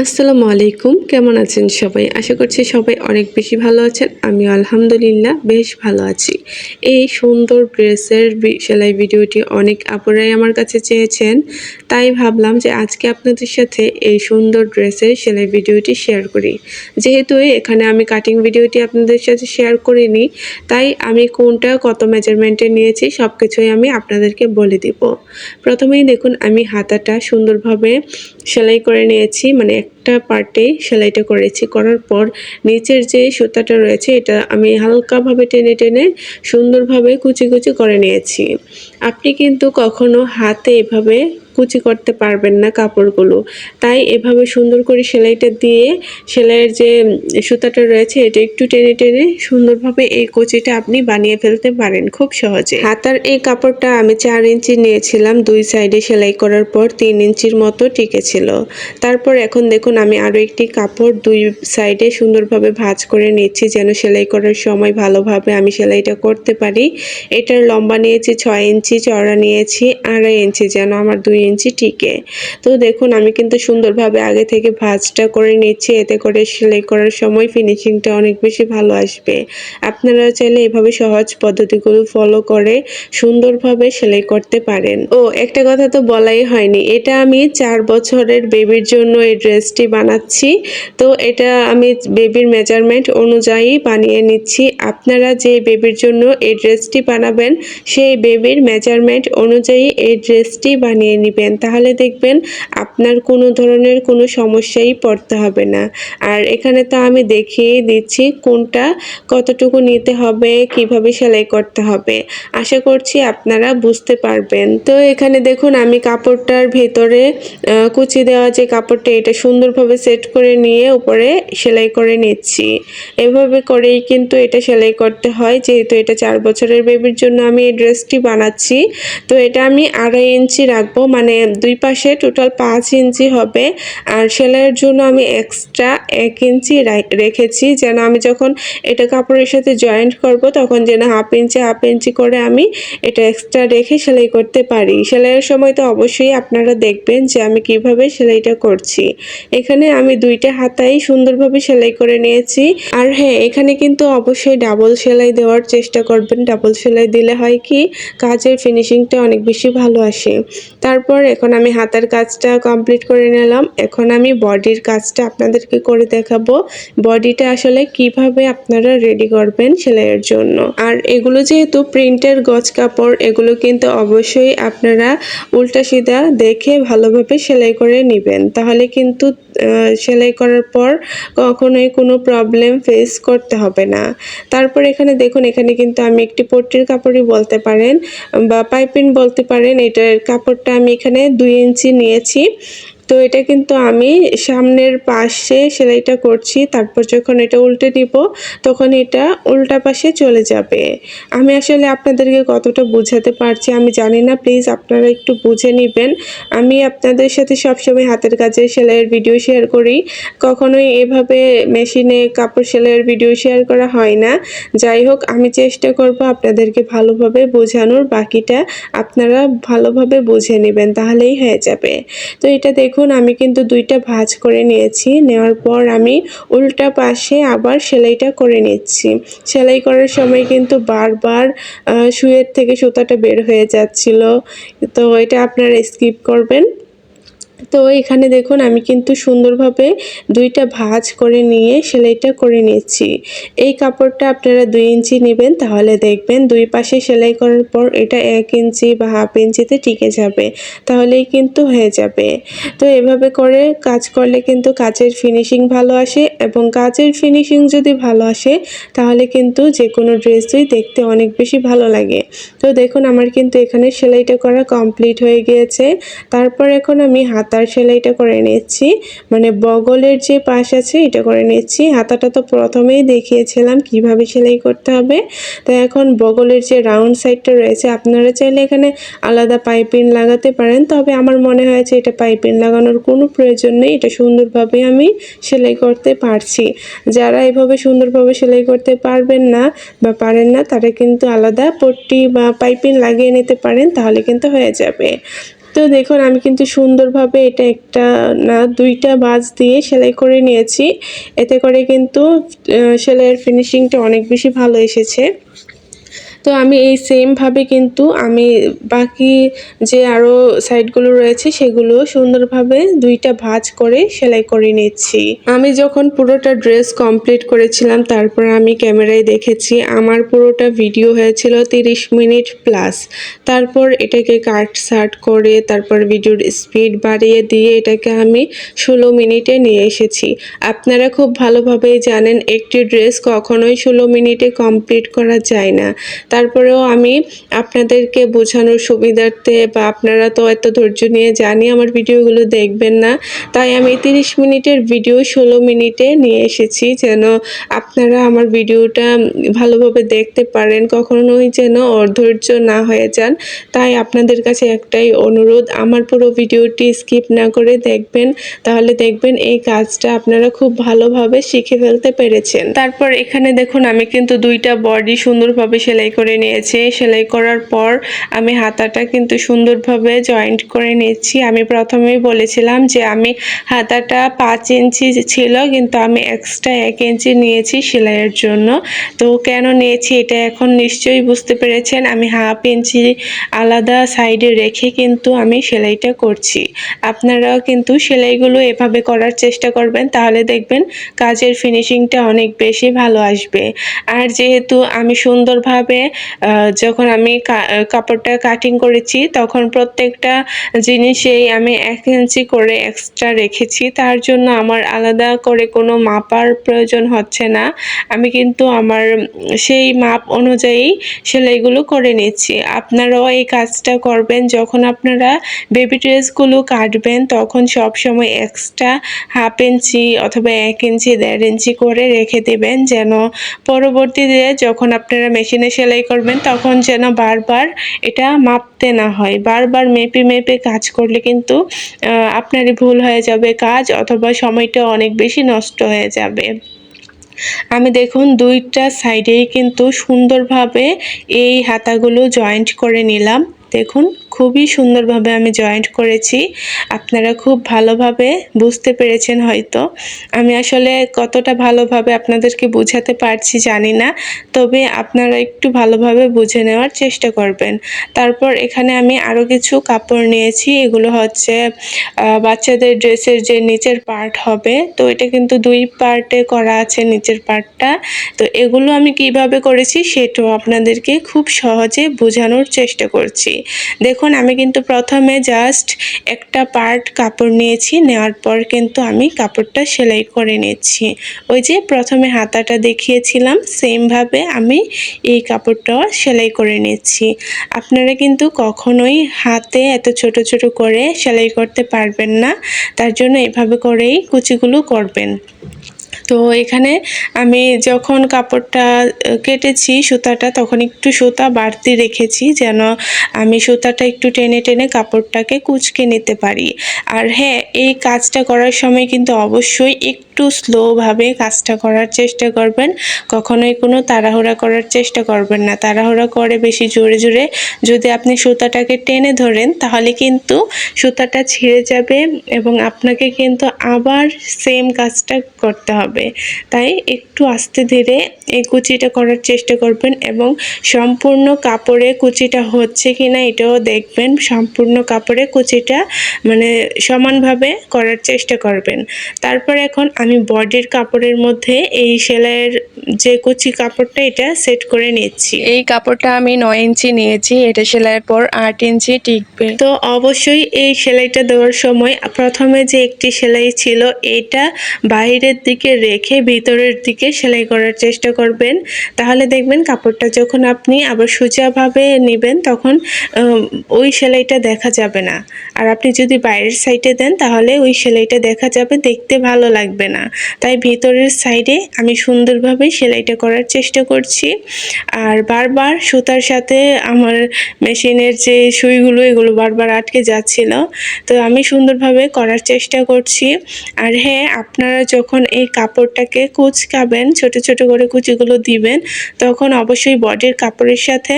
আসসালামু আলাইকুম, কেমন আছেন সবাই? আশা করছি সবাই অনেক বেশি ভালো আছেন। আমি আলহামদুলিল্লাহ বেশ ভালো আছি। এই সুন্দর ড্রেসের সেলাই ভিডিওটি অনেক আপুরাই আমার কাছে চেয়েছেন। তাই ভাবলাম যে আজকে আপনাদের সাথে এই সুন্দর ড্রেসের সেলাই ভিডিওটি শেয়ার করি। যেহেতু এখানে আমি কাটিং ভিডিওটি আপনাদের সাথে শেয়ার করিনি, তাই আমি কোনটা, কত মেজারমেন্টে নিয়েছি সব কিছুই আমি আপনাদেরকে বলে দিব। প্রথমেই দেখুন, আমি হাতাটা সুন্দরভাবে সেলাই করে নিয়েছি মানে একটা পার্টে সেলাইটা করেছি। করার পর নিচের যে সুতাটা রয়েছে, এটা আমি হালকাভাবে টেনে টেনে সুন্দরভাবে কুচি কুচি করে নিয়েছি। আপনি কিন্তু কখনো হাতে এভাবে কুচি করতে পারবেন না কাপড়গুলো। তাই এভাবে সুন্দর করে সেলাইটা দিয়ে সেলাইয়ের যে সুতাটা রয়েছে, এটা একটু টেনে টেনে সুন্দরভাবে এই কুচিটা আপনি বানিয়ে ফেলতে পারেন খুব সহজে। হাতার এই কাপড়টা আমি চার ইঞ্চি নিয়েছিলাম, দুই সাইডে সেলাই করার পর তিন ইঞ্চির মতো টিকেছিল। তারপর এখন দেখুন, আমি আরও একটি কাপড় দুই সাইডে সুন্দরভাবে ভাঁজ করে নিচ্ছি, যেন সেলাই করার সময় ভালোভাবে আমি সেলাইটা করতে পারি। এটার লম্বা নিয়েছি, ছয় ইঞ্চি চড়া নিয়েছি, আড়াই ইঞ্চি, যেন আমার দুই ইঞ্চি টিকে। তো দেখুন, আমি কিন্তু সুন্দরভাবে আগে থেকে ভাজটা করে নিচ্ছি। এতে করে সেলাই করার সময় ফিনিশিংটা অনেক বেশি ভালো আসবে। আপনারা চাইলে এভাবে সহজ পদ্ধতিগুলো ফলো করে সুন্দরভাবে সেলাই করতে পারেন। ও, একটা কথা তো বলাই হয়নি। এটা আমি চার বছরের বেবির জন্য এই ড্রেসটি বানাচ্ছি। তো এটা আমি বেবির মেজারমেন্ট অনুযায়ী বানিয়ে নিচ্ছি। আপনারা যে বেবির জন্য এই ড্রেসটি বানাবেন, সেই বেবির মেজারমেন্ট অনুযায়ী এই ড্রেসটি বানিয়ে নেবেন। তাহলে দেখবেন আপনার কোনো ধরনের কোনো সমস্যাই পড়তে হবে না। আর এখানে তো আমি দেখিয়ে দিচ্ছি কোনটা কতটুকু নিতে হবে, কীভাবে সেলাই করতে হবে। আশা করছি আপনারা বুঝতে পারবেন। তো এখানে দেখুন, আমি কাপড়টার ভেতরে কুচি দেওয়া যে কাপড়টা, এটা সুন্দরভাবে সেট করে নিয়ে উপরে সেলাই করে নিচ্ছি। এভাবে করেই কিন্তু এটা সেলাই করতে হয়। যেহেতু এটা চার বছরের বেবির জন্য আমি এই ড্রেসটি বানাচ্ছি, তো এটা আমি আড়াই ইঞ্চি রাখব মানে দুই পাশে টোটাল পাঁচ ইঞ্চি হবে। আর সেলাইয়ের জন্য আমি এক্সট্রা এক ইঞ্চি রেখেছি, যেন আমি যখন এটা কাপড়ের সাথে জয়েন্ট করব, তখন যেন হাফ ইঞ্চি হাফ ইঞ্চি করে আমি এটা এক্সট্রা রেখে সেলাই করতে পারি। সেলাইয়ের সময় তো অবশ্যই আপনারা দেখবেন যে আমি কীভাবে সেলাইটা করছি। এখানে আমি দুইটা হাতাই সুন্দরভাবে সেলাই করে নিয়েছি। আর হ্যাঁ এখানে কিন্তু অবশ্যই ডাবল সেলাই দেওয়ার চেষ্টা করবেন। ডাবল সেলাই দিলে হয় কি, কাজের ফিনিশিংটা অনেক বেশি ভালো আসে। তারপর এখন আমি হাতার কাজটা কমপ্লিট করে নিলাম। এখন আমি বডির কাজটা আপনাদেরকে করে দেখাবো। বডিটা আসলে কীভাবে আপনারা রেডি করবেন সেলাইয়ের জন্য। আর এগুলো যেহেতু প্রিন্টের গজ কাপড়, এগুলো কিন্তু অবশ্যই আপনারা উল্টা সিধা দেখে ভালোভাবে সেলাই করে নেবেন। তাহলে কিন্তু সেলাই করার পর কখনোই কোনো প্রবলেম ফেস করতে হবে না। তারপর এখানে দেখুন, এখানে কিন্তু আমি একটি পট্টির কাপড়ই বলতে পারেন বা পাইপিন বলতে পারেন, এটার কাপড়টা আমি এখানে দুই ইঞ্চি নিয়েছি। তো এটা কিন্তু আমি সামনের পাশে সেলাইটা করছি, তারপর যখন এটা উল্টে দিব তখন এটা উল্টা পাশে চলে যাবে। আমি আসলে আপনাদেরকে কতটা বোঝাতে পারছি আমি জানি না, প্লিজ আপনারা একটু বুঝে নেবেন। আমি আপনাদের সাথে সবসময় হাতের কাজে সেলাইয়ের ভিডিও শেয়ার করি, কখনোই এভাবে মেশিনে কাপড় সেলাইয়ের ভিডিও শেয়ার করা হয় না। যাই হোক, আমি চেষ্টা করব আপনাদেরকে ভালোভাবে বোঝানোর, বাকিটা আপনারা ভালোভাবে বুঝে নেবেন, তাহলেই হয়ে যাবে। তো এটা দেখুন, আমি কিন্তু দুইটা ভাঁজ করে নিয়েছি। নেওয়ার পর আমি উল্টা পাশে আবার সেলাইটা করে নিচ্ছি। সেলাই করার সময় কিন্তু বারবার সুয়ের থেকে সুতাটা বের হয়ে যাচ্ছিল। তো এটা আপনারা স্কিপ করবেন। তো এখানে দেখুন, আমি কিন্তু সুন্দরভাবে দুইটা ভাঁজ করে নিয়ে সেলাইটা করে নিচ্ছি এই কাপড়টা আপনারা দুই ইঞ্চি নেবেন, তাহলে দেখবেন দুই পাশে সেলাই করার পর এটা এক ইঞ্চি বা হাফ ইঞ্চিতে টিকে যাবে, তাহলেই কিন্তু হয়ে যাবে। তো এভাবে করে কাজ করলে কিন্তু কাজের ফিনিশিং ভালো আসে এবং কাজের ফিনিশিং যদি ভালো আসে, তাহলে কিন্তু যে কোনো ড্রেসই দেখতে অনেক বেশি ভালো লাগে। তো দেখুন, আমার কিন্তু এখানে সেলাইটা করা কমপ্লিট হয়ে গিয়েছে। তারপর এখন আমি হাতার সেলাইটা করে নিচ্ছি মানে বগলের যে পাশ আছে এটা করে নিচ্ছি হাতাটা তো প্রথমেই দেখিয়েছিলাম কীভাবে সেলাই করতে হবে। তো এখন বগলের যে রাউন্ড সাইডটা রয়েছে, আপনারা চাইলে এখানে আলাদা পাইপিং লাগাতে পারেন। তবে আমার মনে হয়েছে এটা পাইপিং লাগানোর কোনো প্রয়োজন নেই। এটা সুন্দরভাবে আমি সেলাই করতে পারছি। যারা এভাবে সুন্দরভাবে সেলাই করতে পারবেন না বা পারেন না, তারা কিন্তু আলাদা পট্টি বা পাইপিং লাগিয়ে নিতে পারেন, তাহলে কিন্তু হয়ে যাবে। তো দেখুন, আমি কিন্তু সুন্দরভাবে এটা একটা, না, দুইটা বাজ দিয়ে সেলাই করে নিয়েছি। এতে করে কিন্তু সেলাইয়ের ফিনিশিংটা অনেক বেশি ভালো এসেছে। তো আমি এই সেমভাবে কিন্তু আমি বাকি যে আরও সাইডগুলো রয়েছে সেগুলো সুন্দরভাবে দুইটা ভাঁজ করে সেলাই করে নিচ্ছি। আমি যখন পুরোটা ড্রেস কমপ্লিট করেছিলাম, তারপর আমি ক্যামেরায় দেখেছি, আমার পুরোটা ভিডিও হয়েছিল তিরিশ মিনিট প্লাস তারপর এটাকে কাট সাট করে তারপর ভিডিওর স্পিড বাড়িয়ে দিয়ে এটাকে আমি ষোলো মিনিটে নিয়ে এসেছি। আপনারা খুব ভালোভাবেই জানেন, একটি ড্রেস কখনোই ষোলো মিনিটে কমপ্লিট করা যায় না। তারপরেও আমি আপনাদেরকে বোঝানোর সুবিধার্থে বা আপনারা তো এত ধৈর্য নিয়ে জানি আমার ভিডিওগুলো দেখবেন না, তাই আমি তিরিশ মিনিটের ভিডিও ষোলো মিনিটে নিয়ে এসেছি যেন আপনারা আমার ভিডিওটা ভালোভাবে দেখতে পারেন, কখনোই যেন অধৈর্য না হয়ে যান। তাই আপনাদের কাছে একটাই অনুরোধ, আমার পুরো ভিডিওটি স্কিপ না করে দেখবেন, তাহলে দেখবেন এই কাজটা আপনারা খুব ভালোভাবে শিখে ফেলতে পেরেছেন। তারপর এখানে দেখুন, আমি কিন্তু দুইটা বডি সুন্দরভাবে সেলাই করে নিয়েছি। সেলাই করার পর আমি হাতাটা কিন্তু সুন্দরভাবে জয়েন্ট করে নিচ্ছি। আমি প্রথমেই বলেছিলাম যে আমি হাতাটা পাঁচ ইঞ্চি ছিল, কিন্তু আমি এক্সট্রা এক ইঞ্চি নিয়েছি সেলাইয়ের জন্য। তো কেন নিয়েছি এটা এখন নিশ্চয়ই বুঝতে পেরেছেন। আমি হাফ ইঞ্চি আলাদা সাইডে রেখে কিন্তু আমি সেলাইটা করছি। আপনারাও কিন্তু সেলাইগুলো এভাবে করার চেষ্টা করবেন, তাহলে দেখবেন কাজের ফিনিশিংটা অনেক বেশি ভালো আসবে। আর যেহেতু আমি সুন্দরভাবে যখন আমি কাপড়টা কাটিং করেছি, তখন প্রত্যেকটা জিনিসেই আমি এক ইঞ্চি করে এক্সট্রা রেখেছি। তার জন্য আমার আলাদা করে কোনো মাপার প্রয়োজন হচ্ছে না। আমি কিন্তু আমার সেই মাপ অনুযায়ী সেলাইগুলো করে নিচ্ছি। আপনারাও এই কাজটা করবেন। যখন আপনারা বেবি ড্রেসগুলো কাটবেন, তখন সব সময় এক্সট্রা হাফ ইঞ্চি অথবা এক ইঞ্চি, দেড় ইঞ্চি করে রেখে দেবেন, যেন পরবর্তীতে যখন আপনারা মেশিনে সেলাই করবেন, তখন যেন বারবার এটা মাপতে না হয়। বারবার মেপে মেপে কাজ করলে কিন্তু আপনারই ভুল হয়ে যাবে কাজ অথবা সময়টা অনেক বেশি নষ্ট হয়ে যাবে। আমি দেখুন, দুইটা সাইডেই কিন্তু সুন্দরভাবে এই হাতাগুলো জয়েন্ট করে নিলাম। দেখুন খুবই সুন্দরভাবে আমি জয়েন্ট করেছি। আপনারা খুব ভালোভাবে বুঝতে পেরেছেন হয়তো। আমি আসলে কতটা ভালোভাবে আপনাদেরকে বোঝাতে পারছি জানি না, তবে আপনারা একটু ভালোভাবে বুঝে নেওয়ার চেষ্টা করবেন। তারপর এখানে আমি আরও কিছু কাপড় নিয়েছি, এগুলো হচ্ছে বাচ্চাদের ড্রেসের যে নিচের পার্ট হবে, তো এটা কিন্তু দুই পার্টে করা আছে নিচের পার্টটা তো এগুলো আমি কীভাবে করেছি সেটাও আপনাদেরকে খুব সহজে বোঝানোর চেষ্টা করছি। দেখুন আমি কিন্তু প্রথমে জাস্ট একটা পার্ট কাপড় নিয়েছি, নেওয়ার পর কিন্তু আমি কাপড়টা সেলাই করে নিচ্ছি। ওই যে প্রথমে হাতাটা দেখিয়েছিলাম সেমভাবে আমি এই কাপড়টাও সেলাই করে নিচ্ছি। আপনারা কিন্তু কখনোই হাতে এত ছোট ছোট করে সেলাই করতে পারবেন না, তার জন্য এভাবে করেই কুচিগুলো করবেন। তো এখানে আমি যখন কাপড়টা কেটেছি সুতাটা, তখন একটু সুতা বাড়তি রেখেছি যেন আমি সুতাটা একটু টেনে টেনে কাপড়টাকে কুচকে নিতে পারি। আর হ্যাঁ এই কাজটা করার সময় কিন্তু অবশ্যই একটু স্লোভাবে কাজটা করার চেষ্টা করবেন। কখনোই কোনো তাড়াহুড়া করার চেষ্টা করবেন না। তাড়াহুড়া করে বেশি জোরে জোরে যদি আপনি সুতাটাকে টেনে ধরেন, তাহলে কিন্তু সুতাটা ছিঁড়ে যাবে এবং আপনাকে কিন্তু আবার সেম কাজটা করতে হবে। তাই একটু আস্তে ধীরে এই কুচিটা করার চেষ্টা করবেন এবং সম্পূর্ণ কাপড়ে কুচিটা হচ্ছে কি না এটাও দেখবেন। সম্পূর্ণ কাপড়ে কুচিটা মানে সমানভাবে করার চেষ্টা করবেন। তারপর এখন আমি বডির কাপড়ের মধ্যে এই সেলাইয়ের যে কুচি কাপড়টা এটা সেট করে নিচ্ছি। এই কাপড়টা আমি নয় ইঞ্চি নিয়েছি এটা সেলাইয়ের পর আট ইঞ্চি টিকবে। তো অবশ্যই এই সেলাইটা দেওয়ার সময় প্রথমে যে একটি সেলাই ছিল এটা বাইরের দিকে রেখে ভিতরের দিকে সেলাই করার চেষ্টা করবেন। তাহলে দেখবেন কাপড়টা যখন আপনি আবার সোজাভাবে নেবেন, তখন ওই সেলাইটা দেখা যাবে না। আর আপনি যদি বাইরের সাইডে দেন, তাহলে ওই সেলাইটা দেখা যাবে, দেখতে ভালো লাগবে না। তাই ভিতরের সাইডে আমি সুন্দরভাবে সেলাইটা করার চেষ্টা করছি। আর বারবার সুতার সাথে আমার মেশিনের যে সুইগুলো, এগুলো বারবার আটকে যাচ্ছিল। তো আমি সুন্দরভাবে করার চেষ্টা করছি। আর হ্যাঁ আপনারা যখন এই কাপড়টাকে কুচকাবেন ছোট ছোট করে কুচিগুলো দিবেন। তখন অবশ্যই বডির কাপড়ের সাথে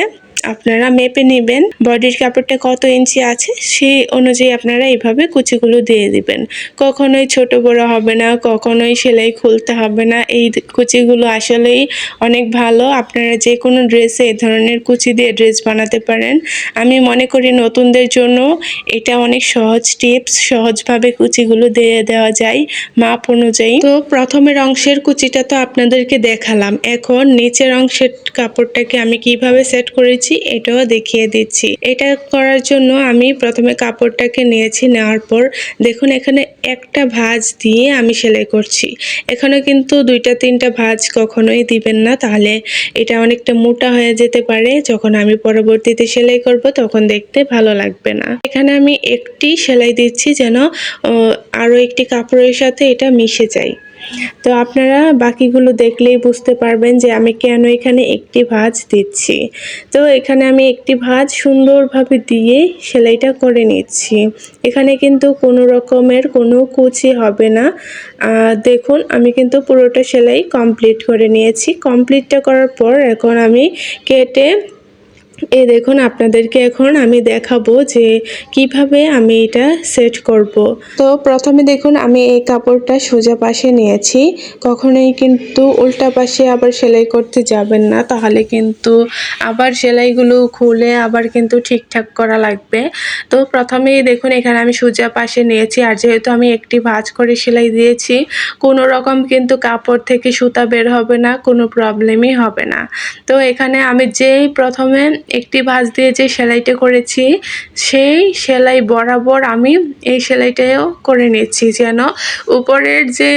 আপনারা মেপে নেবেন। বডির কাপড়টা কত ইঞ্চি আছে, সেই অনুযায়ী আপনারা এইভাবে কুচিগুলো দিয়ে দিবেন। কখনোই ছোট বড় হবে না, কখনোই সেলাই খুলতে হবে না। এই কুচিগুলো আসলেই অনেক ভালো। আপনারা যে কোনো ড্রেসে এই ধরনের কুচি দিয়ে ড্রেস বানাতে পারেন। আমি মনে করি নতুনদের জন্য এটা অনেক সহজ টিপস। সহজভাবে কুচিগুলো দিয়ে দেওয়া যায় মাপ অনুযায়ী। তো প্রথমের অংশের কুচিটা তো আপনাদেরকে দেখালাম। এখন নিচের অংশের কাপড়টাকে আমি কীভাবে সেট করেছি এটাও দেখিয়ে দিচ্ছি। এটা করার জন্য আমি প্রথমে কাপড়টাকে নিয়েছি নেওয়ার পর দেখুন এখানে একটা ভাজ দিয়ে আমি সেলাই করছি। এখানে কিন্তু দুইটা তিনটা ভাজ কখনোই দিবেন না তাহলে এটা অনেকটা মোটা হয়ে যেতে পারে। যখন আমি পরবর্তীতে সেলাই করব তখন দেখতে ভালো লাগবে না। এখানে আমি একটি সেলাই দিচ্ছি যেন আহ, আরও একটি কাপড়ের সাথে এটা মিশে যায়। তো আপনারা বাকিগুলো দেখলেই বুঝতে পারবেন যে আমি কেন এখানে একটি ভাঁজ দিচ্ছি। তো এখানে আমি একটি ভাঁজ সুন্দরভাবে দিয়ে সেলাইটা করে নিচ্ছি। এখানে কিন্তু কোনো রকমের কোনো কুচি হবে না। দেখুন, আমি কিন্তু পুরোটা সেলাই কমপ্লিট করে নিয়েছি। কমপ্লিটটা করার পর এখন আমি কেটে এই দেখুন, আপনাদেরকে এখন আমি দেখাবো যে কীভাবে আমি এটা সেট করব। তো প্রথমে দেখুন, আমি এই কাপড়টা সোজা পাশে নিয়েছি। কখনোই কিন্তু উল্টা পাশে আবার সেলাই করতে যাবেন না, তাহলে কিন্তু আবার সেলাইগুলো খুলে আবার কিন্তু ঠিকঠাক করা লাগবে। তো প্রথমেই দেখুন, এখানে আমি সোজা পাশে নিয়েছি আর যেহেতু আমি একটি ভাঁজ করে সেলাই দিয়েছি, কোনো রকম কিন্তু কাপড় থেকে সুতা বের হবে না, কোনো প্রবলেমই হবে না। তো এখানে আমি যেই প্রথমে একটি ভাঁজ দিয়ে যে সেলাইটা করেছি, সেই সেলাই বরাবর আমি এই সেলাইটাও করে নিচ্ছি যেন উপরের যে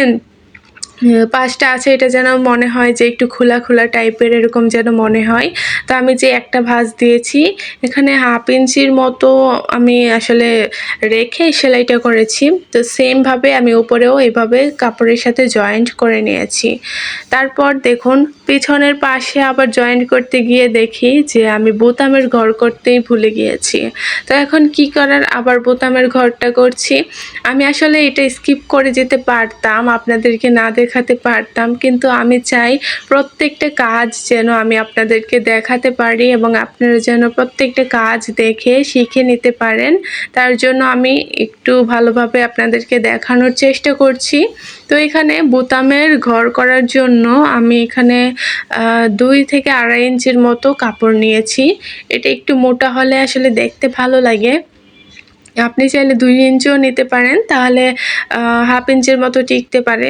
পাশটা আছে, এটা যেন মনে হয় যে একটু খোলা খোলা টাইপের এরকম যেন মনে হয়। তো আমি যে একটা ভাঁজ দিয়েছি, এখানে হাফ ইঞ্চির মতো আমি আসলে রেখে সেলাইটা করেছি। তো সেমভাবে আমি উপরেও এভাবে কাপড়ের সাথে জয়েন্ট করে নিয়েছি। তারপর দেখুন, পিছনের পাশে আবার জয়েন্ট করতে গিয়ে দেখি যে আমি বোতামের ঘর করতেই ভুলে গিয়েছি। তো এখন কি করার? আবার বোতামের ঘরটা করছি। আমি আসলে এটা স্কিপ করে যেতে পারতাম, আপনাদেরকে না দেখাতে পারতাম, কিন্তু আমি চাই প্রত্যেকটা কাজ যেন আমি আপনাদেরকে দেখাতে পারি এবং আপনারা যেন প্রত্যেকটা কাজ দেখে শিখে নিতে পারেন। তার জন্য আমি একটু ভালোভাবে আপনাদেরকে দেখানোর চেষ্টা করছি। তো এখানে বোতামের ঘর করার জন্য আমি এখানে দুই থেকে আড়াই ইঞ্চির মতো কাপড় নিয়েছি। এটা একটু মোটা হলে আসলে দেখতে ভালো লাগে। আপনি চাইলে দুই ইঞ্চিও নিতে পারেন, তাহলে হাফ ইঞ্চির মতো টিকতে পারে।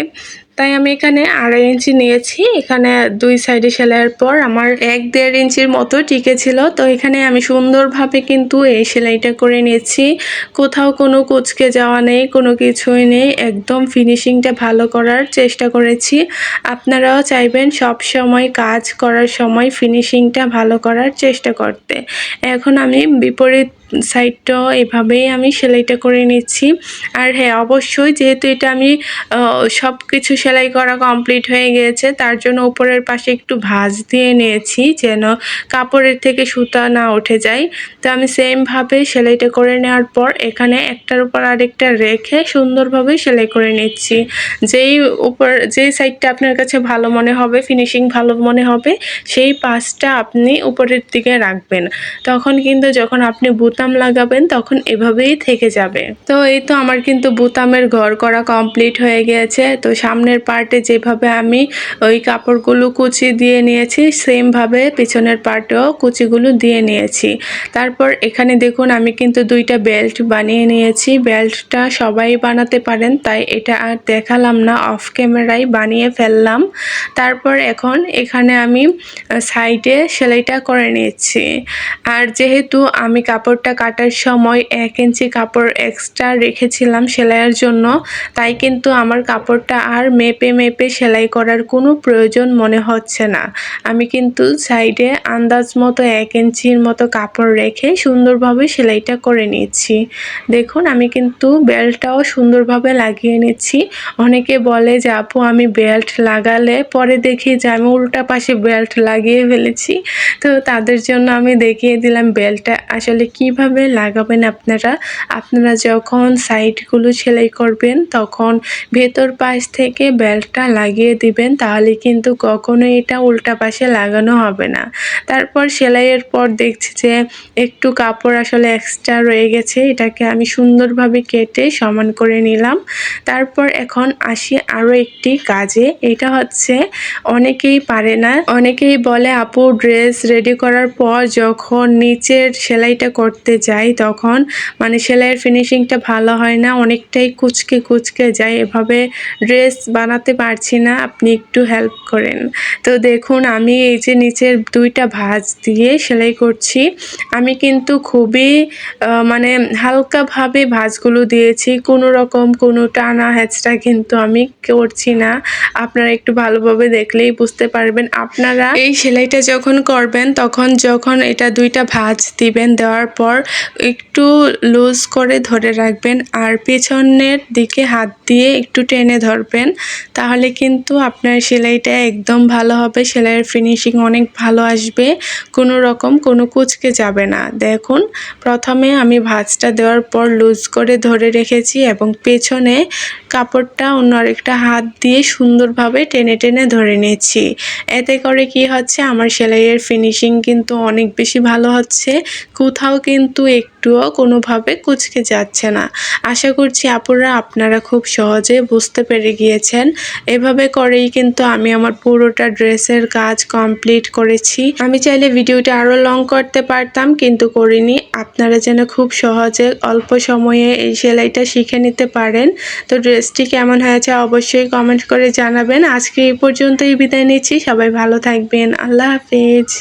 তাই আমি এখানে আড়াই ইঞ্চি নিয়েছি। এখানে দুই সাইডে সেলাইয়ের পর আমার এক দেড় ইঞ্চির মতো টিকেছিল। তো এখানে আমি সুন্দরভাবে কিন্তু এই সেলাইটা করে নিয়েছি। কোথাও কোনো কুচকে যাওয়া নেই, কোনো কিছুই নেই। একদম ফিনিশিংটা ভালো করার চেষ্টা করেছি। আপনারাও চাইবেন সব সময় কাজ করার সময় ফিনিশিংটা ভালো করার চেষ্টা করতে। এখন আমি বিপরীত সাইডটাও এভাবেই আমি সেলাইটা করে নিচ্ছি। আর হ্যাঁ অবশ্যই যেহেতু এটা আমি সব কিছু সেলাই করা কমপ্লিট হয়ে গিয়েছে তার জন্য উপরের পাশে একটু ভাঁজ দিয়ে নিয়েছি যেন কাপড়ের থেকে সুতা না উঠে যায়। তো আমি সেমভাবে সেলাইটা করে নেওয়ার পর এখানে একটার উপর আরেকটা রেখে সুন্দরভাবে সেলাই করে নিচ্ছি। যেই উপর, যেই সাইডটা আপনার কাছে ভালো মনে হবে ফিনিশিং ভালো মনে হবে, সেই পাশটা আপনি উপরের দিকে রাখবেন। তখন কিন্তু যখন আপনি বুতাম লাগাবেন, তখন এভাবেই থেকে যাবে। তো এই তো আমার কিন্তু বুতামের ঘর করা কমপ্লিট হয়ে গিয়েছে। তো সামনের পার্টে যেভাবে আমি ওই কাপড়গুলো কুচি দিয়ে নিয়েছি সেমভাবে পিছনের পার্টেও কুচিগুলো দিয়ে নিয়েছি। তারপর এখানে দেখুন, আমি কিন্তু দুইটা বেল্ট বানিয়ে নিয়েছি। বেল্টটা সবাই বানাতে পারেন, তাই এটা আর দেখালাম না অফ ক্যামেরায় বানিয়ে ফেললাম। তারপর এখন এখানে আমি সাইডে সেলাইটা করে নিয়েছি আর যেহেতু আমি কাপড়টা কাটার সময় এক ইঞ্চি কাপড় এক্সট্রা রেখেছিলাম সেলাইয়ের জন্য। তাই কিন্তু আমার কাপড়টা আর মেপে মেপে সেলাই করার কোনো প্রয়োজন মনে হচ্ছে না। আমি কিন্তু সাইডে আন্দাজ মতো এক ইঞ্চির মতো কাপড় রেখে সুন্দরভাবে সেলাইটা করে নিচ্ছি দেখুন, আমি কিন্তু বেল্টটাও সুন্দরভাবে লাগিয়ে নিচ্ছি। অনেকে বলে যে, আপু, আমি বেল্ট লাগালে পরে দেখি যে আমি উল্টা পাশে বেল্ট লাগিয়ে ফেলেছি। তো তাদের জন্য আমি দেখিয়ে দিলাম বেল্টটা আসলে কি কীভাবে লাগাবেন আপনারা? আপনারা যখন সাইডগুলো সেলাই করবেন, তখন ভেতর পাশ থেকে বেল্টটা লাগিয়ে দিবেন, তাহলে কিন্তু কখনো এটা উল্টা পাশে লাগানো হবে না। তারপর সেলাইয়ের পর দেখছি যে একটু কাপড় আসলে এক্সট্রা রয়ে গেছে, এটাকে আমি সুন্দরভাবে কেটে সমান করে নিলাম। তারপর এখন আসি আরও একটি কাজে, এটা হচ্ছে অনেকেই পারে না। অনেকেই বলে, আপু ড্রেস রেডি করার পর যখন নিচের সেলাইটা করতে যাই তখন মানে সেলাইয়ের ফিনিশিংটা ভালো হয় না, অনেকটাই কুচকে কুচকে যায় এভাবে ড্রেস বানাতে পারছি না, আপনি একটু হেল্প করেন। তো দেখুন, আমি এই যে নিচের দুইটা ভাঁজ দিয়ে সেলাই করছি, আমি কিন্তু খুবই মানে হালকাভাবে ভাঁজগুলো দিয়েছি। কোনো রকম কোনো টানা হ্যাচড়া কিন্তু আমি করছি না। আপনারা একটু ভালোভাবে দেখলেই বুঝতে পারবেন। আপনারা এই সেলাইটা যখন করবেন, তখন যখন এটা দুইটা ভাঁজ দিবেন, দেওয়ার পর একটু লুজ করে ধরে রাখবেন আর পেছনের দিকে হাত দিয়ে একটু টেনে ধরবেন। তাহলে কিন্তু আপনার সেলাইটা একদম ভালো হবে, সেলাইয়ের ফিনিশিং অনেক ভালো আসবে। কোনো রকম কোনো কুচকে যাবে না। দেখুন, প্রথমে আমি ভাঁজটা দেওয়ার পর লুজ করে ধরে রেখেছি এবং পেছনে কাপড়টা অন্য আরেকটা হাত দিয়ে সুন্দরভাবে টেনে টেনে ধরে নিচ্ছি। এতে করে কি হচ্ছে? আমার সেলাইয়ের ফিনিশিং কিন্তু অনেক বেশি ভালো হচ্ছে। কোথাও কিন্তু একটুও কোনোভাবে কুচকে যাচ্ছে না। আশা করছি আপুরা আপনারা খুব সহজে বুঝতে পেরে গিয়েছেন। এভাবে করেই কিন্তু আমি আমার পুরোটা ড্রেসের কাজ কমপ্লিট করেছি। আমি চাইলে ভিডিওটা আরও লং করতে পারতাম, কিন্তু করিনি। আপনারা যেন খুব সহজে অল্প সময়ে এই সেলাইটা শিখে নিতে পারেন। তো ড্রেসটি কেমন হয়েছে অবশ্যই কমেন্ট করে জানাবেন। আজকে এই পর্যন্তই বিদায় নিচ্ছি। সবাই ভালো থাকবেন। আল্লাহ হাফিজ।